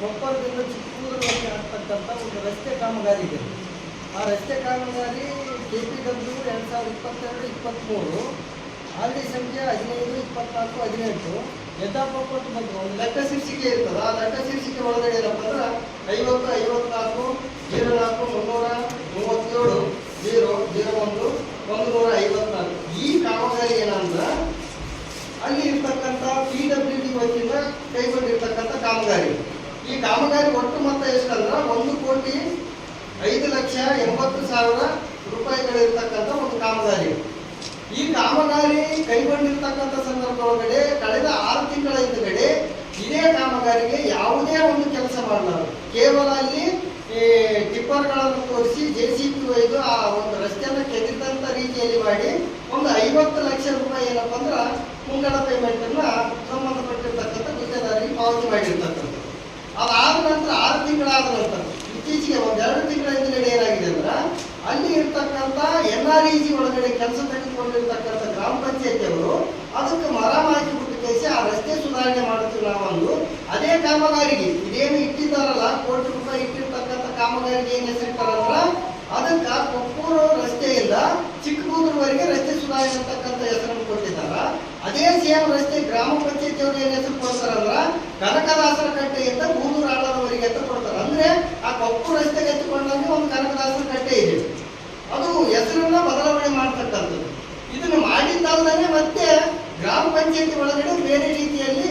ಕೊಪ್ಪಳದಿಂದ ಚಿಕ್ಕಮಗಳೂರಿಗೆ ಆಗ್ತಕ್ಕಂಥ ಒಂದು ರಸ್ತೆ ಕಾಮಗಾರಿ ಇದೆ. ಆ ರಸ್ತೆ ಕಾಮಗಾರಿ ಕೆ ಪಿ ಡಬ್ಲ್ಯೂ ಎರಡು ಸಾವಿರದ ಇಪ್ಪತ್ತೆರಡು ಇಪ್ಪತ್ತ್ಮೂರು ಆಲ್ಡಿ ಸಂಖ್ಯೆ ಹದಿನೈದು, ಇಪ್ಪತ್ನಾಲ್ಕು, ಹದಿನೆಂಟು ಯಥಾಪಟ್ಟು ಬಂದು ಒಂದು ಲೆಕ್ಕ ಶೀರ್ಷಿಕೆ ಇರ್ತದೆ. ಆ ಲೆಕ್ಕ ಶೀರ್ಷಿಕೆ ಒಳಗಡೆ ಏನಪ್ಪ ಅಂದ್ರೆ ಐವತ್ತು, ಐವತ್ನಾಲ್ಕು ಜೀರೋ ನಾಲ್ಕು ಮುನ್ನೂರ ಮೂವತ್ತೇಳು ಜೀರೋ ಜೀರೋ ಒಂದು ಒಂದು ನೂರ ಐವತ್ನಾಲ್ಕು ಈ ಕಾಮಗಾರಿ ಏನಂದ್ರೆ ಅಲ್ಲಿ ಇರ್ತಕ್ಕಂಥ ಪಿ ಡಬ್ಲ್ಯೂ ಡಿ ವತಿಯಿಂದ ಕೈಗೊಂಡಿರ್ತಕ್ಕಂಥ ಕಾಮಗಾರಿ ಈ ಕಾಮಗಾರಿ ಒಟ್ಟು ಮೊತ್ತ ಎಷ್ಟಂದ್ರ? ಒಂದು ಕೋಟಿ ಐದು ಲಕ್ಷ ಎಂಬತ್ತು ಸಾವಿರ ರೂಪಾಯಿಗಳಿರ್ತಕ್ಕಂಥ ಒಂದು ಕಾಮಗಾರಿ. ಈ ಕಾಮಗಾರಿ ಕೈಗೊಂಡಿರ್ತಕ್ಕಂಥ ಸಂದರ್ಭದೊಳಗಡೆ ಕಳೆದ ಆರು ತಿಂಗಳ ಹಿಂದುಗಡೆ ಇದೇ ಕಾಮಗಾರಿಗೆ ಯಾವುದೇ ಒಂದು ಕೆಲಸ ಮಾಡಲಾರ ಕೇವಲ ಅಲ್ಲಿ ಟಿಪ್ಪರ್ಗಳನ್ನು ತೋರಿಸಿ ಜೆ ಸಿ ಪಿ ಒಯ್ದು ಆ ಒಂದು ರಸ್ತೆಯನ್ನು ಕೆದಿದ್ದಂಥ ರೀತಿಯಲ್ಲಿ ಮಾಡಿ ಒಂದು ಐವತ್ತು ಲಕ್ಷ ರೂಪಾಯಿ ಏನಪ್ಪ ಅಂದ್ರೆ ಮುಂಗಡ ಪೇಮೆಂಟ್ ಅನ್ನ ಸಂಬಂಧಪಟ್ಟಿರ್ತಕ್ಕಂಥ ಗುತ್ತೇದಾರರಿಗೆ ಪಾವತಿ ಮಾಡಿರ್ತಕ್ಕಂಥದ್ದು. ಅದಾದ ನಂತರ ಆರು ತಿಂಗಳಾದ ನಂತರ ಇತ್ತೀಚೆಗೆ ಒಂದೆರಡು ತಿಂಗಳ ಹಿಂದೆ ಏನಾಗಿದೆ ಅಂದ್ರೆ, ಅಲ್ಲಿ ಇರ್ತಕ್ಕಂಥ ಎನ್ ಆರ್ ಇ ಜಿ ಒಳಗಡೆ ಕೆಲಸ ತೆಗೆದುಕೊಂಡಿರ್ತಕ್ಕಂಥ ಗ್ರಾಮ ಪಂಚಾಯತಿಯವರು ಅದಕ್ಕೆ ಮರ ಹಾಕಿ ಬಿಟ್ಟು ಆ ರಸ್ತೆ ಸುಧಾರಣೆ ಮಾಡುತ್ತೀವಿ ನಾವೊಂದು ಅದೇ ಕಾಮಗಾರಿಗೆ, ಇದೇನು ಇಟ್ಟಿದ್ದಾರಲ್ಲ, ಕೋಟಿ ರೂಪಾಯಿ ಇಟ್ಟಿರ್ತಕ್ಕಂಥ ಕಾಮಗಾರಿಗೆ ಏನು ಹೆಸರಿಟ್ಟಾರಂದ್ರ ಅದಕ್ಕೆ ಕೊಪ್ಪೂರು ರಸ್ತೆಯಿಂದ ಚಿಕ್ಕಬೂದೂರುವರೆಗೆ ರಸ್ತೆ ಸುಧಾರಣೆ ಅಂತಕ್ಕಂಥ ಸೇಮ್ ರಸ್ತೆ ಗ್ರಾಮ ಪಂಚಾಯತಿ ಅವರು ಏನ್ ಹೆಸರು ಕೊಡ್ತಾರಂದ್ರ ಕನಕದಾಸರ ಕಟ್ಟೆಯಿಂದ ಮೂರು ಆಳದವರೆಗೆ ಅಂತ ಕೊಡ್ತಾರೆ. ಅಂದ್ರೆ ಆ ಕಪ್ಪು ರಸ್ತೆಗೆ ಎತ್ತುಕೊಂಡಂಗೆ ಒಂದು ಕನಕದಾಸರ ಕಟ್ಟೆ ಇದೆ. ಅದು ಹೆಸರನ್ನ ಬದಲಾವಣೆ ಮಾಡ್ತಕ್ಕಂಥದ್ದು. ಇದನ್ನು ಮಾಡಿದ್ದಲ್ಲದೆ ಮತ್ತೆ ಗ್ರಾಮ ಪಂಚಾಯತಿ ಒಳಗಡೆ ಬೇರೆ ರೀತಿಯಲ್ಲಿ